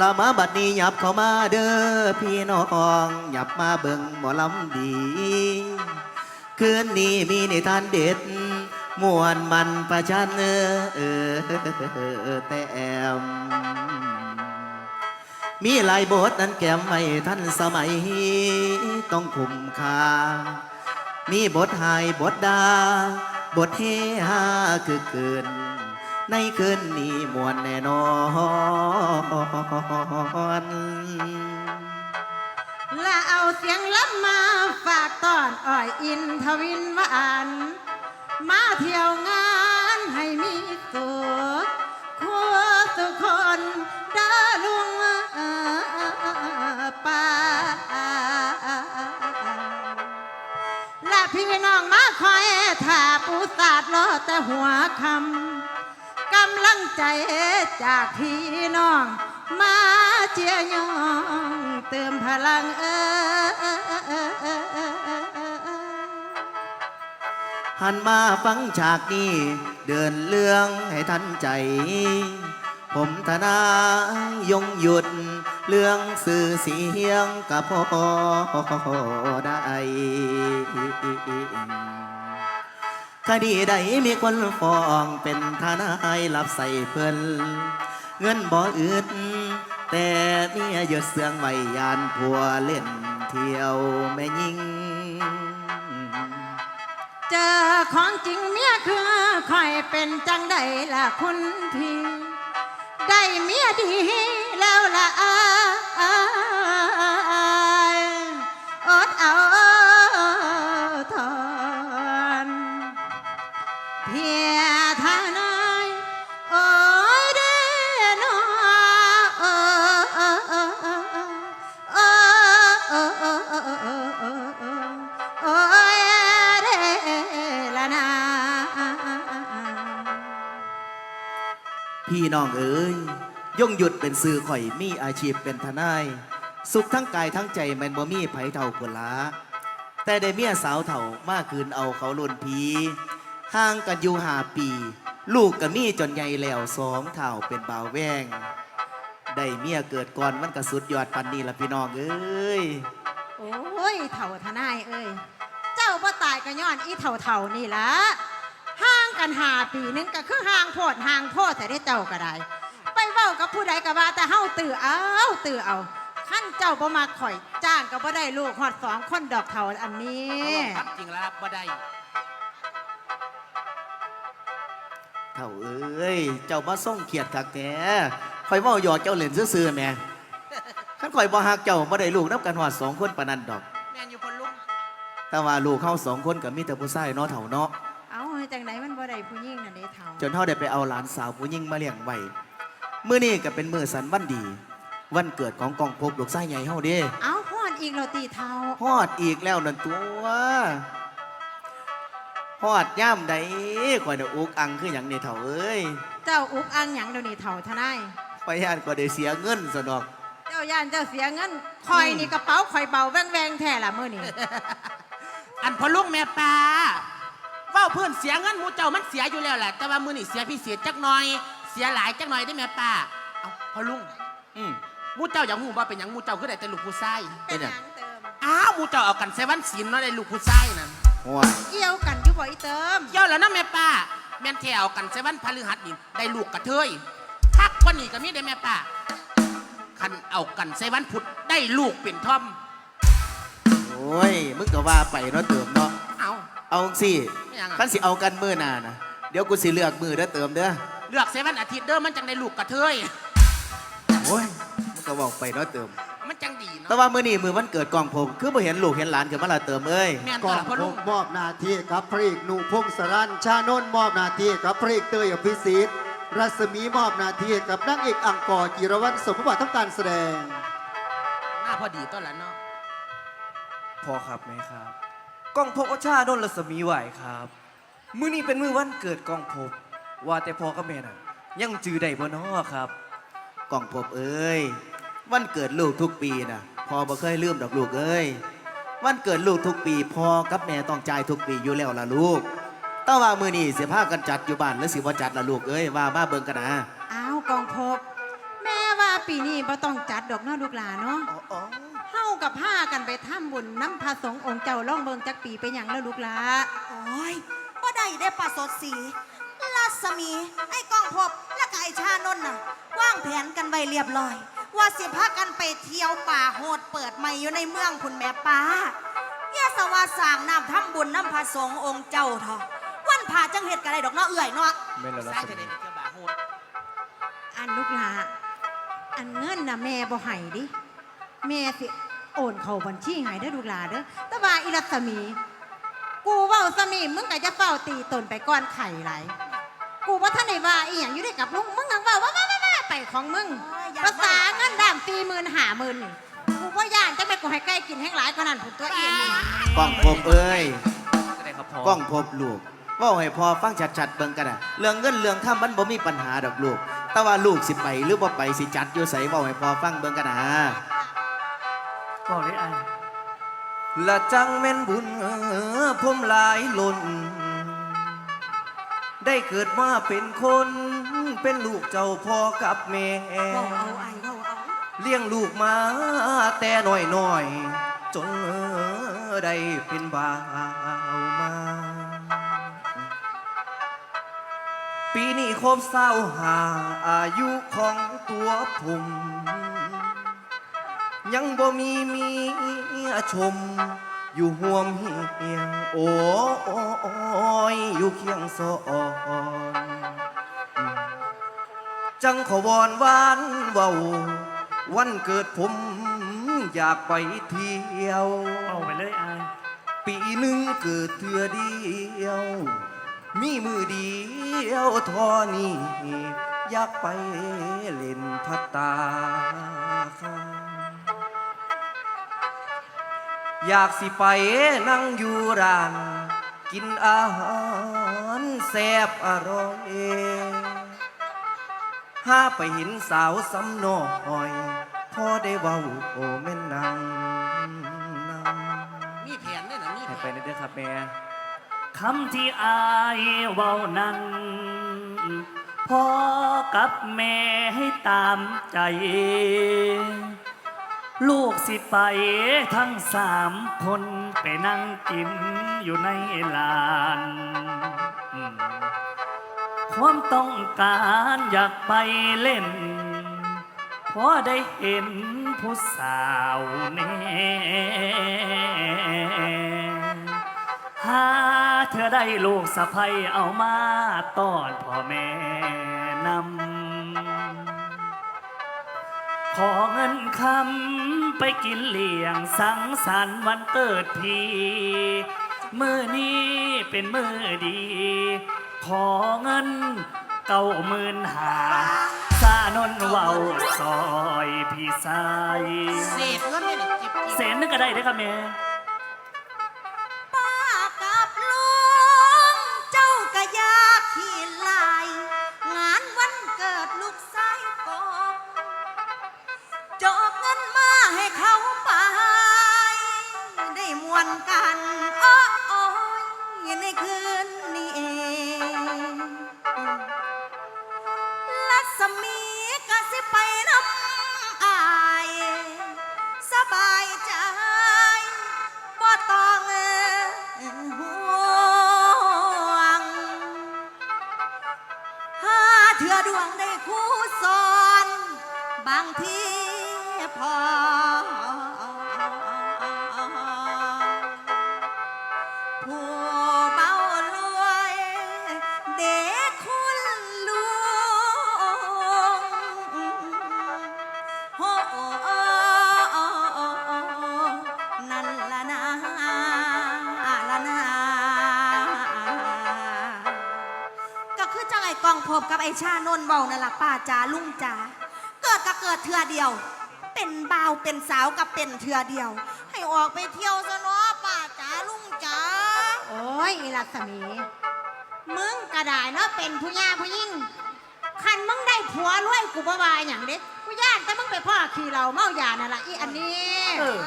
ละมาบัดนี้หยับเข้ามาเด้อพี่น้องหยับมาเบิ่งหมอลำดีคืนนี้มีนิทานเด็ดมวนมันประชันเออเออแต่แอมมีหลายบทนั้นแก้มไว้ท่านสมัยต้องคุ้มค่ามีบทหายบทดา บทเฮฮาคือเกิน ในคืนนี้มวนแน่นอนและเอาเสียงล้ำมาฝากตอนอ่อยอินทวินวานมาเที่ยวงานให้มีสุขคัวสุขคนดาลุงป่าและพี่น้องมาคอยถ่าปูสาดรอแต่หัวคำำลังใจจากพี่น้อง มาเจียร์ยองเติมพลังเออหันมาฟังฉากนี้ เดินเรื่องให้ทันใจ ผมทนายยงหยุด เรื่องสื่อเสียงกับพ่อได้ คดีใดมีคนฟ้องเป็นทนายรับใส่เพิ่นเงินบ่อึดแต่เมียหยดเสืองไว้ยานผัวเล่นเที่ยวแม่ยิงเจอของจริงเมียคือคอยเป็นจังใดล่ะคุณพี่ ได้เมียดีแล้วล่ะ พี่น้องเอ๋ยย่งหยุดเป็นสื่อข่อยมีอาชีพเป็นทนาย สุขทั้งกายทั้งใจแมนบ่มีไผเท่าคนละแต่ได้เมียสาวเถ่ามากคืนเอาเขาลุนพีห่างกันอยู่หาปี ลูกก็มีจนใหญ่แล้วสองเท่าเป็นบ่าวแวงได้เมียเกิดก่อนมันก็สุดยอดปันนี้ละพี่น้องเอ้ยโอ้ยเถ่าทนายเอ้ยเจ้าบ่ตายก็ย้อนอีเถ่าเถ่านี่ละ กันหาปีนึงก็คือห่างโพดห่างโพดแต่ได้เจ้าก็ได้ ไปเว้ากับผู้ใดก็ว่าแต่เฮาตื่อเอาตื่อเอาขั้นเจ้าบ่มาข่อยจ้างก็บ่ได้ลูกฮอดสองคนดอกเถ่าอันนี้เขาบอกความจริงแล้วครับบ่ได้เท่าเอ้ย เจ้ามาส่งเขียดคักแท้คอยเว่าหยอกเจ้าเล่นซื่อๆแหม่ขันคอยบ่ฮักเจ้าบ่ได้ลูกนับกันหอดสองคนปานนั้นดอก แม่นอยู่พนลุงแต่ว่าลูกเขาสองคนก็มีแต่ผู้ชายเนาะเถ่าเนาะ เอาจังไหนมันบ่ได้ผู้หญิงนั่นเด้เถ่าจนเท่าได้ไปเอาหลานสาวผู้ยิ่งมาเลี้ยงไว้มื้อนี้ก็เป็นมื้อสันวันดี วันเกิดของกองภพลูกชายใหญ่เฮาเด้เอาฮอดอีกเราตีเถ่าฮอดอีกแล้วนั่นตัวฮอดย่ามใดข่อยน่ะอุกอังคือหยังนี่เถ่าเอ้ยเจ้าอุกอังหยังเดี๋ยวนี้เถ่าทนายไปย่านก็ได้เสียเงินซะดอก เจ้าย่านเจ้าเสียเงินคอยนี่กระเป๋าคอยเบาแวงแวงๆแท้ละมื้อนี้อันพอลุงแม่ปลา เว่าเพื่อนเสียเงินหมูเจ้ามันเสียอยู่แล้วแหละแต่ว่ามือนี่เสียพิเศษจักหน่อย เสียหลายจักหน่อยได้แม่ป้าเอาพอลุงอืมหมูเจ้าอย่างหูว่าเป็นอย่างหมูเจ้าคือได้แต่ลูกผู้ชายเป็นหยังเติม อ้าวหมูเจ้าเอากันเซวันศีลเนาะได้ลูกผู้ชายนั่นหัวเกี่ยวกันอยู่บ่อีเติม เจ้าแล้วนะแม่ป้า แม่นแถวกันเซวันพฤหัสนี่ได้ลูกกระเทยทักกว่านี้ก็มีได้แม่ป้าคันเอากันเซวันพุธได้ลูกเป็นทอม โอ้ย มึงก็ว่าไปเนาะเติมเนาะ เอาเอาสิไม่ยังอะคันสิเอากันมื้อหน้านะเดี๋ยวกูสิเลือกมือเด้อเติมเด้อเลือกเซวันอาทิตย์เด้อมันจังได้ลูกกระเทย โอ้ยมึงก็บอกไปเนาะเติม มันจังดีเนาะแต่ว่ามื้อนี้มื้อวันเกิดกองผม คือบ่เห็นลูกเห็นหลานขึ้นมาละเติมเอ้ยแม่นก่ตอนละพ่อผลุงมมอบหนาทีกับพระเอกหนุ่พงศรันชานนท์มอบหนาทีกับพระเอกเตยอภิสิทธิ์รัศมีมอบหนาทีกับนางเอกอังกอร์จิรวัตรสมบัติทำการแสดง หน้าพอดีต้นละเนาะพอครับไหมครับ กองพบอชาโดนรัศมีไหวครับ มื้อนี้เป็นมื้อวันเกิดกองพบว่าแต่พอกับแม่น่ะ ยังจือได้บ่น้อครับกองผมเอ้ย วันเกิดลูกทุกปีนะพอบ่เคยลืมดอกลูกเอ้ย วันเกิดลูกทุกปีพอกับแม่ต้องจ่ายทุกปีอยู่แล้วล่ะลูกแต่ว่ามื้อนี้สิพากันจัดอยู่บ้านหรือสิบ่จัดล่ะลูกเอ้ยว่ามาเบิ่งกันนะอ้าวกองพบ แม่ว่าปีนี้บ่ต้องจัดดอกเนาะลูกหลานเนาะ อ๋ออ๋อเฮา กับผ้ากันไปทำบุญน้ำพระสงฆ์องค์เจ้าล่องเบิงจักปีไปหยังแล้วลูกหลาโอ้ยบ่ได้ได้ปลาสดสีลัสมี ไอ้กองพบและก็ไอ้ชานนท์น่ะวางแผนกันไว้เรียบร้อย ว่าสิพากันไปเที่ยวป่าโหดเปิดใหม่อยู่ในเมืองคุณแม่ป้าอย่าสว่าสร้างน้ำทำบุญน้ำพระสงฆ์องค์เจ้าเถอะวันพาจังเฮ็ดกันได้ดอกเนาะเอื่อยเนาะแม่นแล้วรัสร้างศจะมีได้ไปเที่ยวบาร์โฮดอันลูกหลาอันเงินน่ะแม่บ่ให้ดิแม่สิ โอนเข้าบัญชีให้เด้อลูกหลาเด้อแต่ว่าอีรัศมี กูเว้าสมีมึงก็จะเฝ้าตีตนไปก่อนไข่ไหลายกูว่าท่านไหนว่าอีหยังอยู่ได้กับลุงมึงกังว่าว่าว่าว่าไปของมึงโอ้ยอย่าภาษาเงินด่ามตีหมื่นหาหมื่นนี่กูว่าย่านจะไม่กูให้ใกล้กินแห้งหลายกว่านั้นผุนตัวเองนี่กล้องพบเอ้ยจะได้ครับพ่อกล้องพบลูกเว่าให้พอฟังชัดๆเบิ่งกันนะเรื่องเงินเรื่องข้ามมันบ่มีปัญหาดอกลูก แต่ว่าลูกสิไปหรือบ่ไปสิจัดอยู่ไสเว้าให้พอฟังเบิ่งกันนะ บอกเลยไอ้ละจังแม่นบุญเออผมหลายล้น ได้เกิดมาเป็นคน เป็นลูกเจ้าพ่อกับแม่เว้าเอาไอ้เว้าเอาเลี้ยงลูกมาแต่น้อยน้อยจนได้เป็นบ่าวมา ปีนี้ครบเศร้าหาอายุของตัวผม ยังบ่มีเมียชม อยู่ห่วมเฮียงโอ้ยอยู่เคียงซอนจังขอวอนหวานเว้าวันเกิดผมอยากไปเที่ยว เอาไปเลยไอ้ปีหนึ่งเกิดเทือเดียว มีมือเดียวเทอนี้อยากไปเล่นพัตตาคา อยากสิไปนั่งอยู่ร้าน กินอาหารแซ่บอร่อยห้าไปเห็นสาวสำนอยพอได้เว้าโอแม่นนางนางมีแผนด้วยนะมีแผให้นไปในเด้อครับแม่คำที่อายเว้านั้นพ่อกับแม่ให้ตามใจ ลูกสิไปทั้งสามคนไปนั่งกินอยู่ในลาน ความต้องการอยากไปเล่น พอได้เห็นผู้สาวแน่หาเธอได้ลูกสะใภ้เอามาต้อนพ่อแม่นำ ขอเงินคำไปกินเลี้ยงสังสรรค์วันเกิดพี่ มือนี้เป็นมือดี ขอเงินเก้าหมื่นหาสานนเว้าซอยพี่สายเศษเงินเนี่ยจิบจิบเสนนึงก็ได้เด้อครับแม่ นกันอ้ออ้อยในคืนนี้เองลัสมีก็สิไปน้ำอาย สบายใจบ่ต้องห่วงหาเถื่อดวงได้คู่สอน บางทีพอ พบกับไอ้ชานนท์เบานั่นล่ะป้าจ๋าลุงจ๋าเกิดก็เกิดเทือเดียว เป็นบ่าวเป็นสาวกับเป็นเทือเดียว ให้ออกไปเที่ยวซะเนาะป้าจ๋าลุงจ๋าโอ้ยอีรัศมีมึงกระดายเนาะเป็นผู้ย่าผู้ยิ่งคันมึงได้ผัวรวยกูบ่วายอย่างเด็กกูย่านแต่มึงไปพ่อขี่เราเมายานั่นละอีอันนี้เออ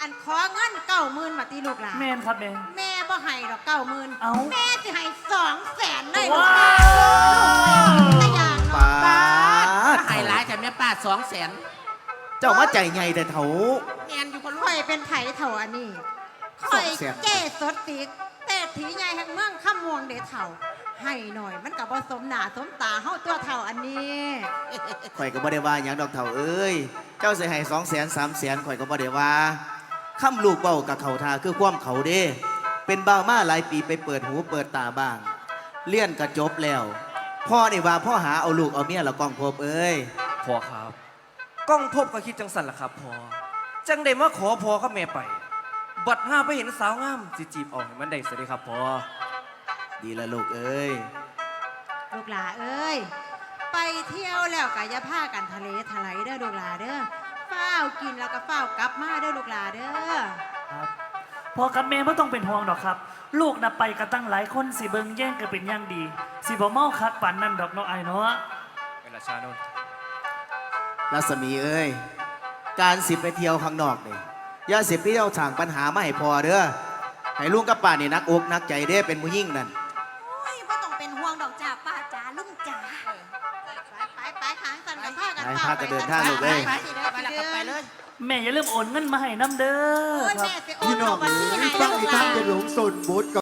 อันขอเงินเก้าหมื่นบาทตีลูกหลานแม่นครับแม่แม่ บ่ให้ดอกเก้าหมื่นเอ้า แม่สิให้สองแสนเลยว้าลูกหลานแต่อย่างปาเนาะดสองแสนเจ้ามาใจใหญ่แต่เถา แมนอยู่พอลุงข่อยเป็นไถเถ่าอันนี้ข่อยสองแสน เจ้สดติกแต่ถีใหญ่แห่งเมืองข้ามวงเดเถ่าให้หน่อยมันกับผสมหนาสมตาเฮาตัวเถ่าอันนี้ข่อยก็บ่ได้ว่าหยังดอกเถาเอ้ย เจ้าสิให้สองแสนสามแสนข่อยก็บ่ได้ว่าคำลูกเบ้ากับเขาทาคือความเขาเด้ เป็นบ่าวมาหลายปีไปเปิดหูเปิดตาบ้าง เลี่ยนก็จบแล้ว พ่อนี่ว่าพ่อหาเอาลูกเอาเมียและกองพบเอ้ยพอครับก้องพบก็คิดจังสันล่ะครับพอจังได้มาขอพอกับแม่ไป บัดห้าไปเห็นสาวงามสิจีบเออกให้มันได้สิครับพอดีละลูกเอ้ยลูกหลาเอ้ย ไปเที่ยวแล้วก็อย่าพากันทะเลทลายเด้อลูกหลาเด้อเฝ้าวกินแล้วก็เฝ้าวกลับมาเด้อลูกหลาเด้อ ครับ พ่อกับแม่ไม่ต้องเป็นห่วงดอกครับ ลูกนะไปกันตั้งหลายคนสิเบิงแย่งกันเป็นอย่างดี สิบ่เมาคักปันนั่นดอกเนาะไอ้ายเนาะเวลาชานนท์รัศมีเอ้ย การสิไปเที่ยวข้างนอกนี่อย่าสิไปเที่ยวฉางปัญหามาให้พอเด้อให้ลุงกับป้านี่นักอกนักใจเด้เป็นผู้ยิ่งนั่นโอ้ยไม่ต้องเป็นห่วงดอกจ้าป้าจ๋าลุงจ๋าไปไปไปทางสันกับพากันไปฝ้พากันเดินทางลูกเอ้ย ไปสิเด้อไปแล้วก็ไปเลย แม่อย่าลืมโอนเงินมาให้น้ำเด้อโอ้ยครับ แม่สิโอพี่นน้องเข้าบัญชีเอ้ให้ยฟังลูอีกกหท่าลานน จะหลงสนบด